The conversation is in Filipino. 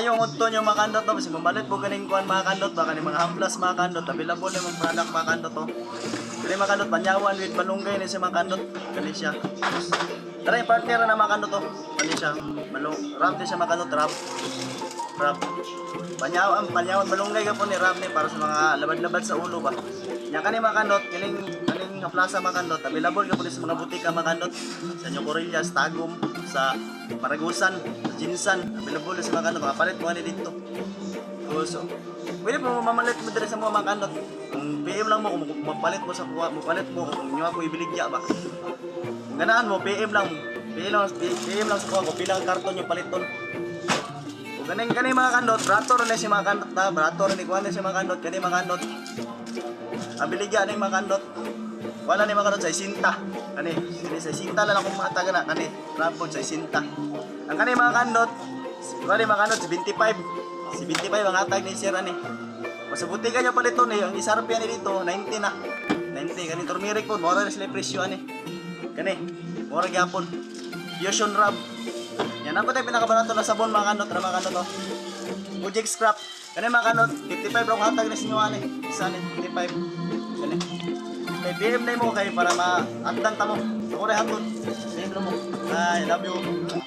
Yung udto nyo mga kandot to, kasi mabalit po ganing kuhan mga kandot ba, kaning mga hamplas mga kandot, available na yung product mga kandot to. Kani mga kandot, panyawan with malunggay ni si mga kandot, kani siya. Tara yung partner na mga kandot to, kani siya, malung, rap din siya mga kandot, rap. Rap. Panyawan, panyawan, malunggay ka po ni rap ni para sa mga labad-labad sa ulo ba. Yan kani mga kandot, kining kaning plaza mga kandot, available ka sa mga butika mga kandot, sa New Corellas, Tagum, sa Paragusan, sa Jinsan, available sa mga kandot, makapalit mo ani dito. So, pwede po mamalit mo din sa mga kandot. Kung PM lang mo, kung mapalit mo sa kuha, mapalit mo, kung nyo ako ibiligya ba. Kung ganaan mo, PM lang. PM lang, PM lang sa kuha, kung pilang karton yung paliton. Kung ganing ganing mga kandot, brato rin si mga kandot na, rin ikuha si mga kandot, ganing mga kandot. Abiligya ni mga kandot. Wala ni mga kandot sa isinta. Kani, kani sa isinta lang akong mata na, kani, rapon sa isinta. Ang kani mga kandot, wala mga kandot, si 25. Si 25 ang atag ni Sir ani. Masabuti ka niya palito ni, ang isarap yan ni dito, 90 na. 90, kani turmeric po, mura na sila presyo ani. Kani, mura gyapon. Fusion Rub. Yan ako tayo pinakabarato na sabon mga kanot, mga kanot to. Ujik scrap. Kani mga kanot, 55 lang hatag ni sinyo ani. Isa ni 55. Kani. Kay BM na mo kay para ma-atdan ta mo. Ako rin hatod. BM na mo. I love you.